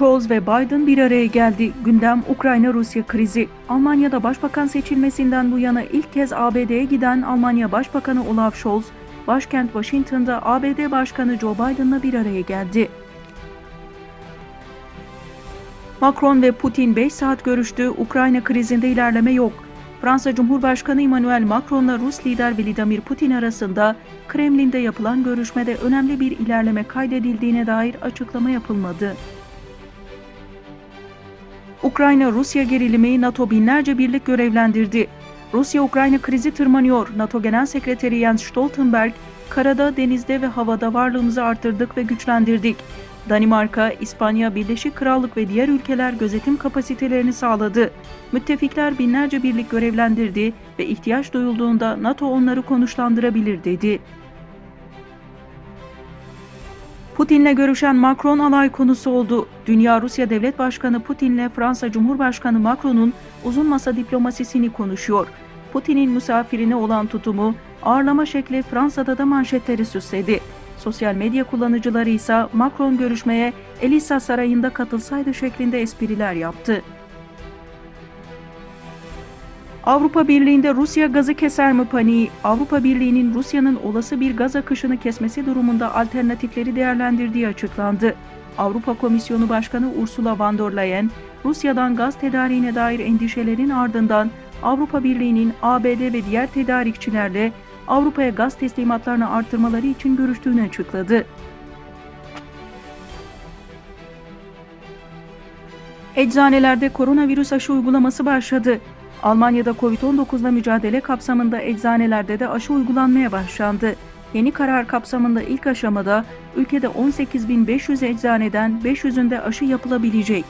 Scholz ve Biden bir araya geldi. Gündem Ukrayna-Rusya krizi. Almanya'da başbakan seçilmesinden bu yana ilk kez ABD'ye giden Almanya Başbakanı Olaf Scholz, başkent Washington'da ABD Başkanı Joe Biden'la bir araya geldi. Macron ve Putin 5 saat görüştü. Ukrayna krizinde ilerleme yok. Fransa Cumhurbaşkanı Emmanuel Macron'la Rus lider Vladimir Putin arasında Kremlin'de yapılan görüşmede önemli bir ilerleme kaydedildiğine dair açıklama yapılmadı. Ukrayna-Rusya gerilimi NATO binlerce birlik görevlendirdi. Rusya-Ukrayna krizi tırmanıyor. NATO Genel Sekreteri Jens Stoltenberg, karada, denizde ve havada varlığımızı artırdık ve güçlendirdik. Danimarka, İspanya, Birleşik Krallık ve diğer ülkeler gözetim kapasitelerini sağladı. Müttefikler binlerce birlik görevlendirdi ve ihtiyaç duyulduğunda NATO onları konuşlandırabilir dedi. Putin'le görüşen Macron alay konusu oldu. Dünya Rusya Devlet Başkanı Putin'le Fransa Cumhurbaşkanı Macron'un uzun masa diplomasisini konuşuyor. Putin'in misafirine olan tutumu, ağırlama şekli Fransa'da da manşetleri süsledi. Sosyal medya kullanıcıları ise Macron görüşmeye Elisa Sarayı'nda katılsaydı şeklinde espriler yaptı. Avrupa Birliği'nde Rusya gazı keser mi paniği? Avrupa Birliği'nin Rusya'nın olası bir gaz akışını kesmesi durumunda alternatifleri değerlendirdiği açıklandı. Avrupa Komisyonu Başkanı Ursula von der Leyen, Rusya'dan gaz tedariğine dair endişelerin ardından Avrupa Birliği'nin ABD ve diğer tedarikçilerle Avrupa'ya gaz teslimatlarını artırmaları için görüştüğünü açıkladı. Eczanelerde koronavirüs aşı uygulaması başladı. Almanya'da Covid-19'la mücadele kapsamında eczanelerde de aşı uygulanmaya başlandı. Yeni karar kapsamında ilk aşamada ülkede 18.500 eczaneden 500'ünde aşı yapılabilecek.